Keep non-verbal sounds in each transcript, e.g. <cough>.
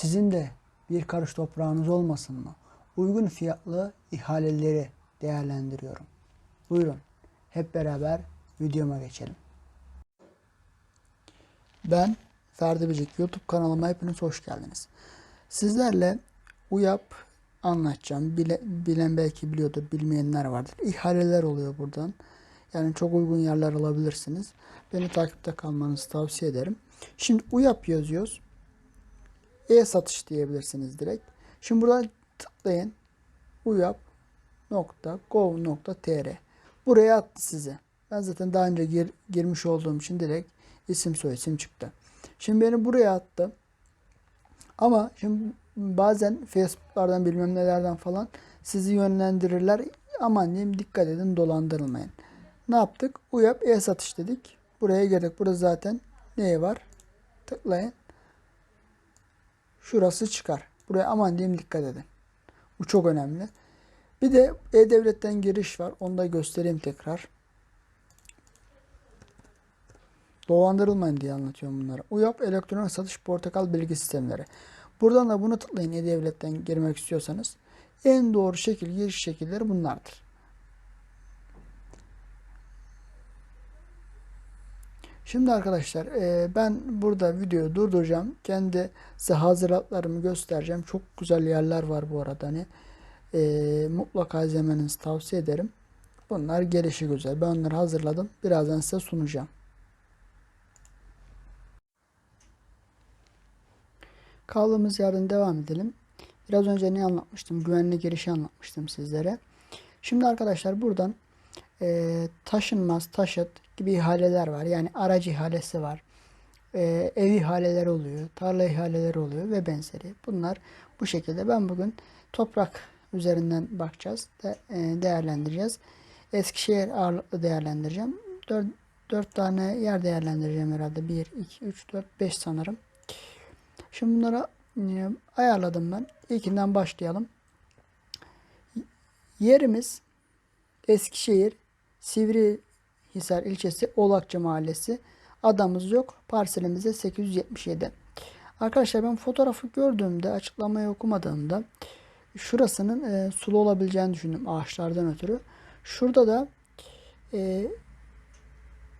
Sizin de bir karış toprağınız olmasın mı? Uygun fiyatlı ihaleleri değerlendiriyorum. Buyurun hep beraber videoma geçelim. Ben Ferdi Bicik YouTube kanalıma hepiniz hoş geldiniz. Sizlerle UYAP anlatacağım. Bile, bilen belki biliyordur, bilmeyenler vardır. İhaleler oluyor buradan. Yani çok uygun yerler alabilirsiniz. Beni takipte kalmanızı tavsiye ederim. Şimdi UYAP yazıyoruz. E-satış diyebilirsiniz direkt. Şimdi buradan tıklayın. uyap.gov.tr Buraya attı size. Ben zaten daha önce gir- girmiş olduğum için direkt isim soyisim çıktı. Şimdi beni buraya attı. Ama şimdi bazen Facebook'lardan bilmem nelerden falan sizi yönlendirirler. Aman diyeyim dikkat edin dolandırılmayın. Ne yaptık? Uyap e-satış dedik. Buraya girdik. Burada zaten neyi var? Tıklayın. Şurası çıkar. Buraya aman diyeyim dikkat edin. Bu çok önemli. Bir de E-Devlet'ten giriş var. Onu da göstereyim tekrar. Dolandırılmayın diye anlatıyorum bunları. UYAP elektronik satış portakal bilgi sistemleri. Buradan da bunu tıklayın E-Devlet'ten girmek istiyorsanız. En doğru şekil giriş şekilleri bunlardır. Şimdi arkadaşlar e, ben burada videoyu durduracağım. Kendi size hazırlatlarımı göstereceğim. Çok güzel yerler var bu arada. Hani e, mutlaka izlemenizi tavsiye ederim. Bunlar gelişi güzel. Ben onları hazırladım. Birazdan size sunacağım. Kaldığımız yerden devam edelim. Biraz önce ne anlatmıştım? Güvenli girişi anlatmıştım sizlere. Şimdi arkadaşlar buradan e, taşınmaz, taşıt gibi ihaleler var. Yani araç ihalesi var. E, ev ihaleleri oluyor. Tarla ihaleleri oluyor ve benzeri. Bunlar bu şekilde. Ben bugün toprak üzerinden bakacağız. De, e, değerlendireceğiz. Eskişehir ağırlıklı değerlendireceğim. 4, 4 tane yer değerlendireceğim herhalde. 1, 2, 3, 4, 5 sanırım. Şimdi bunları e, ayarladım ben. İlkinden başlayalım. Yerimiz Eskişehir Sivrihisar ilçesi Olakçı mahallesi. Adamız yok. Parselimize 877. Arkadaşlar ben fotoğrafı gördüğümde açıklamayı okumadığımda şurasının e, sulu olabileceğini düşündüm ağaçlardan ötürü. Şurada da e,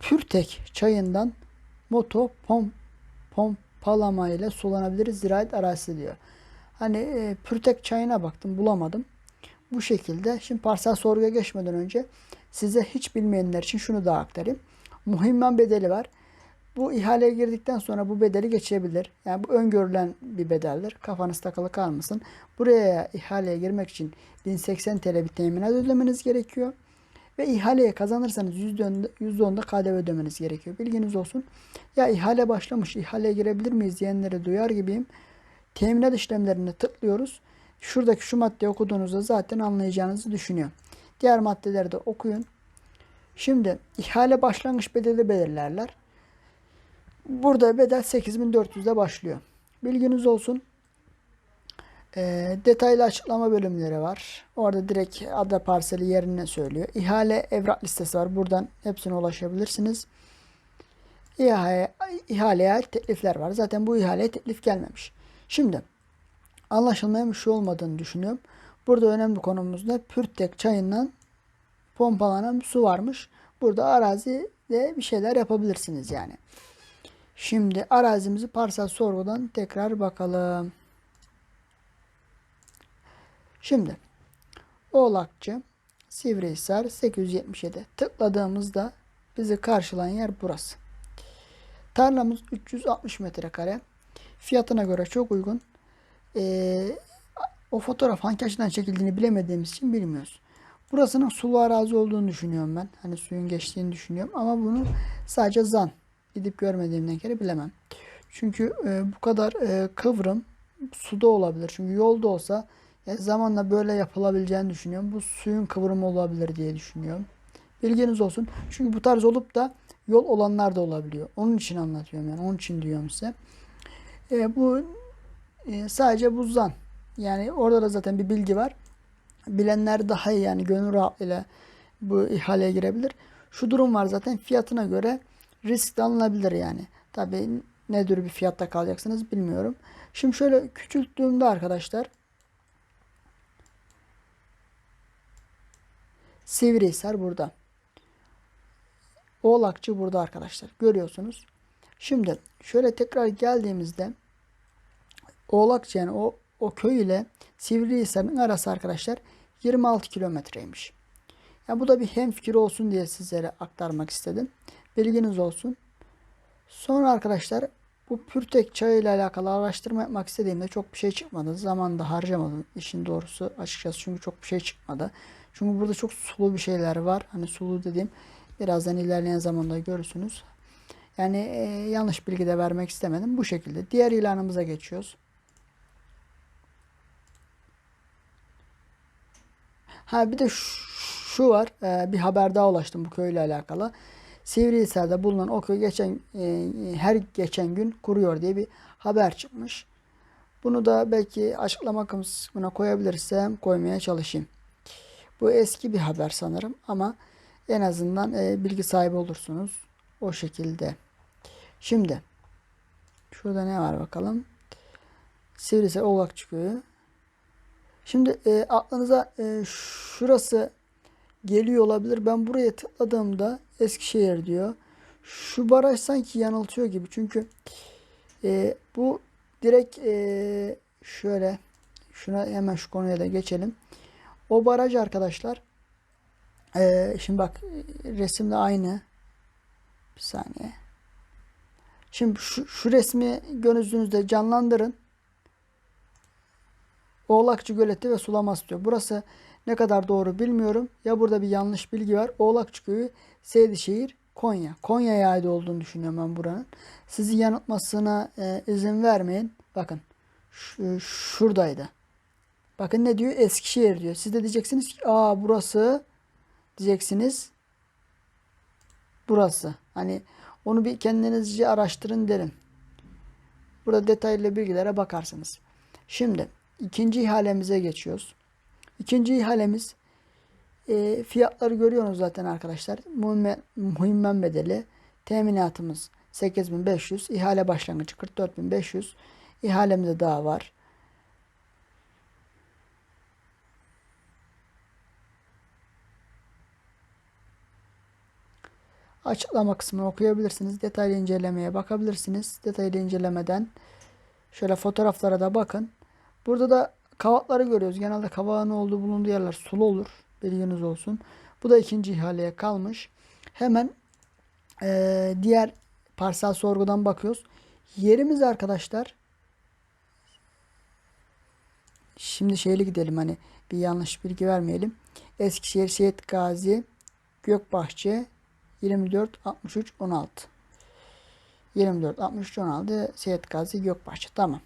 Pürtek çayından moto pom pompalama ile sulanabilir ziraat arazisi diyor. Hani e, Pürtek çayına baktım bulamadım. Bu şekilde şimdi parsel sorguya geçmeden önce size hiç bilmeyenler için şunu da aktarayım. Muhimman bedeli var. Bu ihaleye girdikten sonra bu bedeli geçebilir. Yani bu öngörülen bir bedeldir. Kafanız takılı kalmasın. Buraya ihaleye girmek için 1080 TL bir teminat ödemeniz gerekiyor. Ve ihaleye kazanırsanız %10'da KDV ödemeniz gerekiyor. Bilginiz olsun. Ya ihale başlamış, ihaleye girebilir miyiz diyenleri duyar gibiyim. Teminat işlemlerini tıklıyoruz. Şuradaki şu maddeyi okuduğunuzda zaten anlayacağınızı düşünüyorum. Diğer maddeleri de okuyun. Şimdi ihale başlangıç bedeli belirlerler. Burada bedel 8400'de başlıyor. Bilginiz olsun. E, detaylı açıklama bölümleri var. Orada direkt ada parseli yerine söylüyor. İhale evrak listesi var. Buradan hepsine ulaşabilirsiniz. İhale, ihaleye ait teklifler var. Zaten bu ihaleye teklif gelmemiş. Şimdi anlaşılmayan bir şey olmadığını düşünüyorum. Burada önemli konumuzda Pürtek çayından pompalanan su varmış. Burada arazide bir şeyler yapabilirsiniz yani. Şimdi arazimizi parsel sorgudan tekrar bakalım. Şimdi Oğlakçı Sivrihisar 877 tıkladığımızda bizi karşılayan yer burası. Tarlamız 360 metrekare. Fiyatına göre çok uygun. Ee, o fotoğraf hangi açıdan çekildiğini bilemediğimiz için bilmiyoruz. Burasının sulu arazi olduğunu düşünüyorum ben. Hani suyun geçtiğini düşünüyorum ama bunu sadece zan gidip görmediğimden kere bilemem. Çünkü e, bu kadar e, kıvrım suda olabilir. Çünkü yolda olsa e, zamanla böyle yapılabileceğini düşünüyorum. Bu suyun kıvrımı olabilir diye düşünüyorum. Bilginiz olsun. Çünkü bu tarz olup da yol olanlar da olabiliyor. Onun için anlatıyorum yani. Onun için diyorum size. E, bu e, sadece buzdan. Yani orada da zaten bir bilgi var. Bilenler daha iyi yani gönül rahatlığıyla bu ihaleye girebilir. Şu durum var zaten fiyatına göre risk de alınabilir yani. Tabii ne tür bir fiyatta kalacaksınız bilmiyorum. Şimdi şöyle küçülttüğümde arkadaşlar Sivrihisar burada. Oğlakçı burada arkadaşlar. Görüyorsunuz. Şimdi şöyle tekrar geldiğimizde Oğlakçı yani o, o köy ile Sivrihisar'ın arası arkadaşlar 26 kilometreymiş. Ya bu da bir hemfikir olsun diye sizlere aktarmak istedim. Bilginiz olsun. Sonra arkadaşlar bu Pürtek çayı ile alakalı araştırma yapmak istediğimde çok bir şey çıkmadı. Zaman da harcamadım işin doğrusu açıkçası çünkü çok bir şey çıkmadı. Çünkü burada çok sulu bir şeyler var. Hani sulu dediğim birazdan ilerleyen zamanda görürsünüz. Yani e, yanlış bilgi de vermek istemedim. Bu şekilde. Diğer ilanımıza geçiyoruz. Ha bir de şu var. e, bir haber daha ulaştım bu köyle alakalı. Sivrihisar'da bulunan o köy geçen e, her geçen gün kuruyor diye bir haber çıkmış. Bunu da belki açıklama kısmına koyabilirsem koymaya çalışayım. Bu eski bir haber sanırım ama en azından e, bilgi sahibi olursunuz. O şekilde. Şimdi şurada ne var bakalım. Sivrihisar Oğlakçı Köyü. Şimdi e, aklınıza e, şurası geliyor olabilir. Ben buraya tıkladığımda Eskişehir diyor. Şu baraj sanki yanıltıyor gibi. Çünkü e, bu direkt e, şöyle şuna hemen şu konuya da geçelim. O baraj arkadaşlar e, şimdi bak resimde aynı. Bir saniye. Şimdi şu, şu resmi gözünüzde canlandırın. Oğlakçı Göleti ve Sulaması diyor. Burası ne kadar doğru bilmiyorum. Ya burada bir yanlış bilgi var. Oğlakçı Köyü, Seydişehir, Konya. Konya'ya ait olduğunu düşünüyorum ben buranın. Sizi yanıltmasına e, izin vermeyin. Bakın şu, şuradaydı. Bakın ne diyor? Eskişehir diyor. Siz de diyeceksiniz ki aa burası diyeceksiniz. Burası. Hani onu bir kendinizce araştırın derim. Burada detaylı bilgilere bakarsınız. Şimdi ikinci ihalemize geçiyoruz. İkinci ihalemiz e, fiyatları görüyorsunuz zaten arkadaşlar. Muhimmen, bedeli teminatımız 8500 ihale başlangıcı 44500 ihalemde daha var. Açıklama kısmını okuyabilirsiniz. Detaylı incelemeye bakabilirsiniz. Detaylı incelemeden şöyle fotoğraflara da bakın. Burada da kavatları görüyoruz. Genelde kavağın olduğu bulunduğu yerler sulu olur. Bilginiz olsun. Bu da ikinci ihaleye kalmış. Hemen e, diğer parsel sorgudan bakıyoruz. Yerimiz arkadaşlar şimdi şeyli gidelim hani bir yanlış bilgi vermeyelim. Eskişehir Seyit Gazi Gökbahçe 24 63 16 24 63 16 Seyit Gazi Gökbahçe tamam.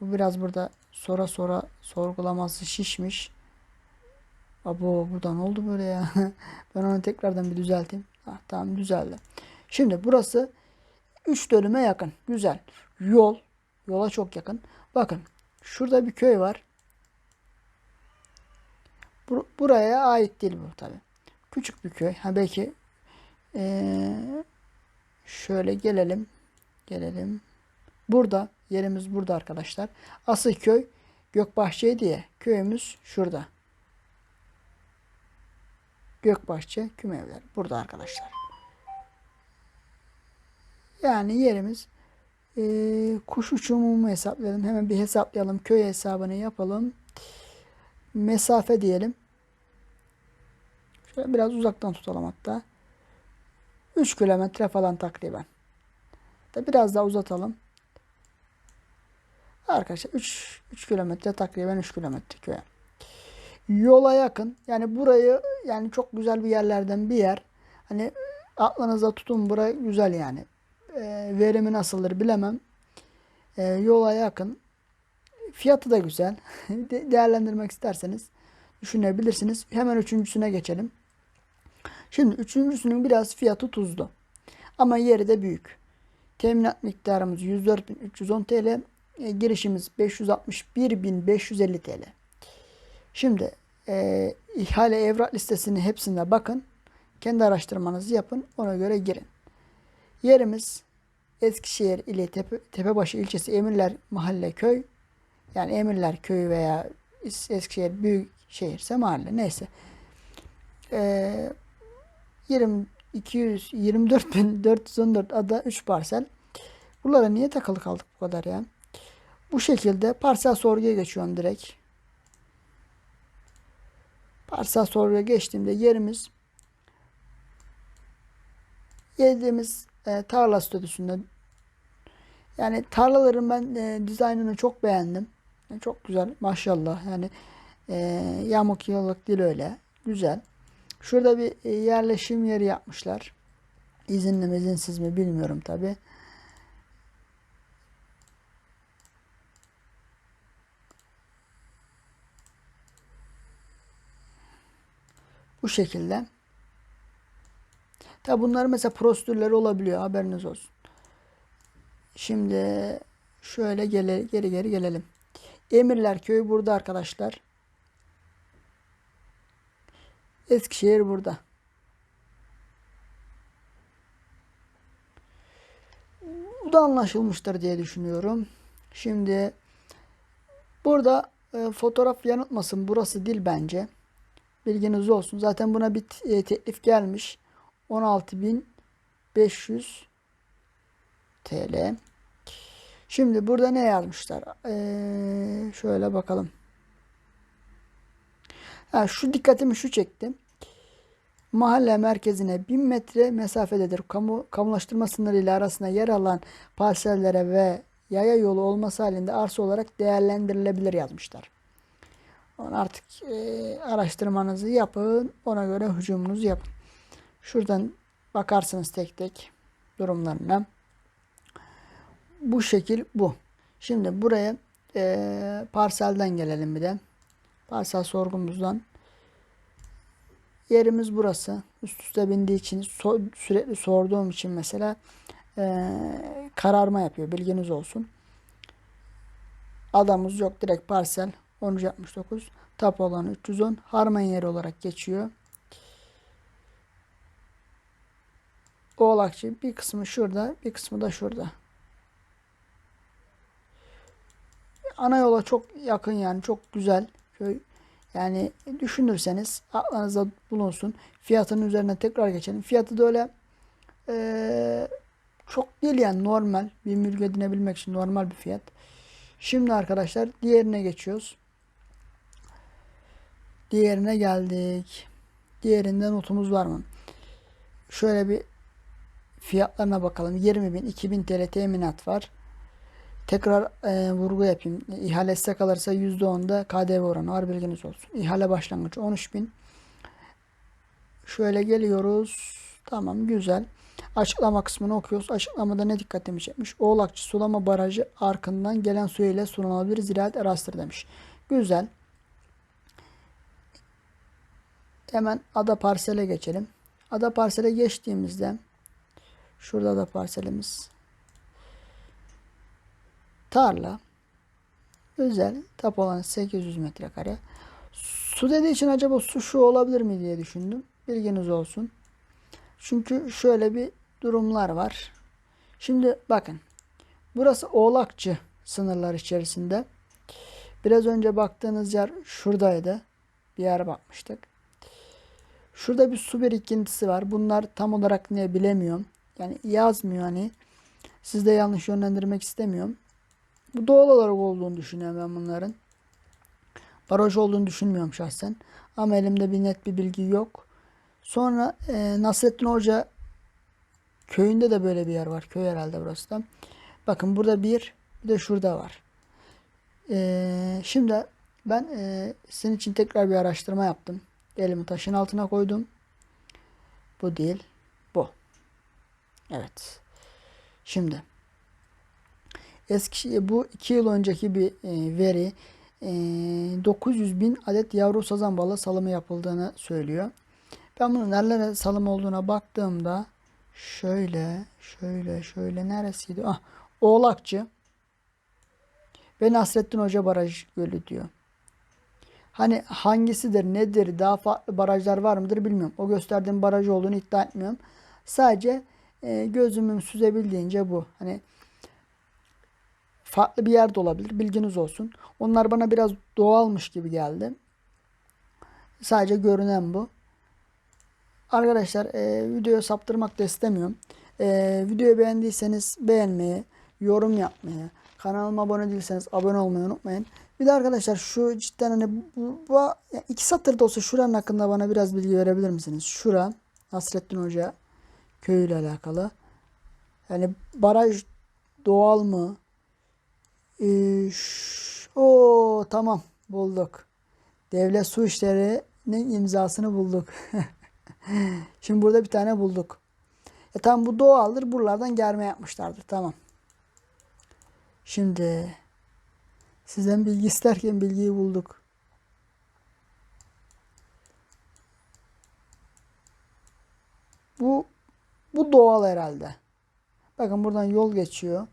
Bu biraz burada sonra sonra sorgulaması şişmiş. Abo burada ne oldu böyle ya? <laughs> ben onu tekrardan bir düzelteyim. Ah, tamam düzeldi. Şimdi burası 3 dönüme yakın. Güzel. Yol. Yola çok yakın. Bakın. Şurada bir köy var. Bur buraya ait değil bu tabi. Küçük bir köy. Ha belki ee, şöyle gelelim. Gelelim. Burada. Yerimiz burada arkadaşlar. Asıl köy Gökbahçe diye. Köyümüz şurada. Gökbahçe Kümevler. Burada arkadaşlar. Yani yerimiz e, kuş uçumumu hesaplayalım. Hemen bir hesaplayalım. Köy hesabını yapalım. Mesafe diyelim. Şöyle biraz uzaktan tutalım hatta. 3 kilometre falan takriben. Biraz daha uzatalım. Arkadaşlar 3 3 kilometre takriben 3 kilometre köye. Yola yakın. Yani burayı yani çok güzel bir yerlerden bir yer. Hani aklınıza tutun burayı güzel yani. E, verimi nasıldır bilemem. E, yola yakın. Fiyatı da güzel. <laughs> De, değerlendirmek isterseniz düşünebilirsiniz. Hemen üçüncüsüne geçelim. Şimdi üçüncüsünün biraz fiyatı tuzlu. Ama yeri de büyük. Teminat miktarımız 104.310 TL. E, girişimiz 561.550 TL. Şimdi e, ihale evrak listesini hepsine bakın. Kendi araştırmanızı yapın. Ona göre girin. Yerimiz Eskişehir ile Tepe, Tepebaşı ilçesi Emirler Mahalle Köy yani Emirler Köyü veya Es- Eskişehir büyük şehirse mahalle neyse. Ee, 20 224.414 ada 3 parsel. Buralara niye takılı kaldık bu kadar ya? Bu şekilde parsel sorguya geçiyorum direkt. Parsel sorguya geçtiğimde yerimiz yediğimiz e, tarla statüsünde yani tarlaların ben e, dizaynını çok beğendim. Yani çok güzel maşallah. Yani e, yamuk yıllık değil öyle. Güzel. Şurada bir e, yerleşim yeri yapmışlar. İzinli mi izinsiz mi bilmiyorum tabi. Bu şekilde. Tabi bunlar mesela prosedürleri olabiliyor haberiniz olsun. Şimdi şöyle gele, geri geri gelelim. Emirler köyü burada arkadaşlar. Eskişehir burada. Bu da anlaşılmıştır diye düşünüyorum. Şimdi burada e, fotoğraf yanıltmasın. Burası dil bence. Bilginiz olsun. Zaten buna bir e, teklif gelmiş. 16.500 TL. Şimdi burada ne yazmışlar? Ee, şöyle bakalım. Ha, şu dikkatimi şu çekti. Mahalle merkezine 1000 metre mesafededir. Kamu, kamulaştırma sınırı ile arasında yer alan parsellere ve yaya yolu olması halinde arsa olarak değerlendirilebilir yazmışlar. Onu artık e, araştırmanızı yapın. Ona göre hücumunuzu yapın. Şuradan bakarsınız tek tek durumlarına. Bu şekil bu. Şimdi buraya e, parselden gelelim bir de. Parsel sorgumuzdan. Yerimiz burası. Üst üste bindiği için so- sürekli sorduğum için mesela e, kararma yapıyor. Bilginiz olsun. Adamız yok. Direkt parsel 1369. Tap olan 310. Harman yeri olarak geçiyor. Oğlakçı bir kısmı şurada, bir kısmı da şurada. Ana yola çok yakın yani çok güzel köy. Yani düşünürseniz aklınızda bulunsun. Fiyatının üzerine tekrar geçelim. Fiyatı da öyle eee, çok değil yani normal. Bir mülk edinebilmek için normal bir fiyat. Şimdi arkadaşlar diğerine geçiyoruz. Diğerine geldik. Diğerinde notumuz var mı? Şöyle bir fiyatlarına bakalım. 20 bin, 2000 TL teminat var. Tekrar e, vurgu yapayım. İhale size kalırsa %10'da KDV oranı var bilginiz olsun. İhale başlangıcı 13 bin. Şöyle geliyoruz. Tamam güzel. Açıklama kısmını okuyoruz. Açıklamada ne dikkatimi çekmiş? Oğlakçı sulama barajı arkından gelen su ile sulanabilir ziraat arasıdır demiş. Güzel. Hemen ada parsele geçelim. Ada parsele geçtiğimizde şurada da parselimiz. Tarla. Özel. Tap olan 800 metrekare. Su dediği için acaba su şu olabilir mi diye düşündüm. Bilginiz olsun. Çünkü şöyle bir durumlar var. Şimdi bakın. Burası Oğlakçı sınırlar içerisinde. Biraz önce baktığınız yer şuradaydı. Bir yer bakmıştık. Şurada bir su birikintisi var. Bunlar tam olarak ne bilemiyorum. Yani yazmıyor hani. Siz de yanlış yönlendirmek istemiyorum. Bu doğal olarak olduğunu düşünüyorum ben bunların. Baraj olduğunu düşünmüyorum şahsen. Ama elimde bir net bir bilgi yok. Sonra e, Nasrettin Hoca köyünde de böyle bir yer var. Köy herhalde burası da. Bakın burada bir, bir de şurada var. E, şimdi ben e, sizin için tekrar bir araştırma yaptım. Elimi taşın altına koydum. Bu değil. Bu. Evet. Şimdi eski bu iki yıl önceki bir e, veri e, 900 bin adet yavru sazan balığı salımı yapıldığını söylüyor. Ben bunun nerelere salım olduğuna baktığımda şöyle şöyle şöyle neresiydi? Ah Oğlakçı ve Nasrettin Hoca Baraj Gölü diyor. Hani hangisidir, nedir, daha farklı barajlar var mıdır bilmiyorum. O gösterdiğim baraj olduğunu iddia etmiyorum. Sadece e, gözümün süzebildiğince bu. Hani farklı bir yerde olabilir. Bilginiz olsun. Onlar bana biraz doğalmış gibi geldi. Sadece görünen bu. Arkadaşlar e, videoyu saptırmak da istemiyorum. E, videoyu beğendiyseniz beğenmeyi, yorum yapmayı, kanalıma abone değilseniz abone olmayı unutmayın. Bir de arkadaşlar şu cidden hani bu, bu ya iki satır da olsa şuranın hakkında bana biraz bilgi verebilir misiniz? Şura Nasrettin Hoca köyüyle alakalı. Yani baraj doğal mı? Ee, o tamam bulduk. Devlet Su İşleri'nin imzasını bulduk. <laughs> Şimdi burada bir tane bulduk. E tamam bu doğaldır. Buralardan germe yapmışlardır. Tamam. Şimdi sizden bilgi isterken bilgiyi bulduk. Bu bu doğal herhalde. Bakın buradan yol geçiyor.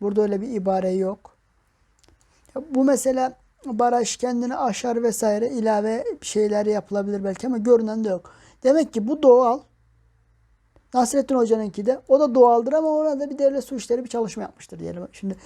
Burada öyle bir ibare yok. Bu mesela baraj kendini aşar vesaire ilave şeyler yapılabilir belki ama görünen de yok. Demek ki bu doğal. Nasrettin Hoca'nınki de o da doğaldır ama orada bir devlet su işleri bir çalışma yapmıştır diyelim. Şimdi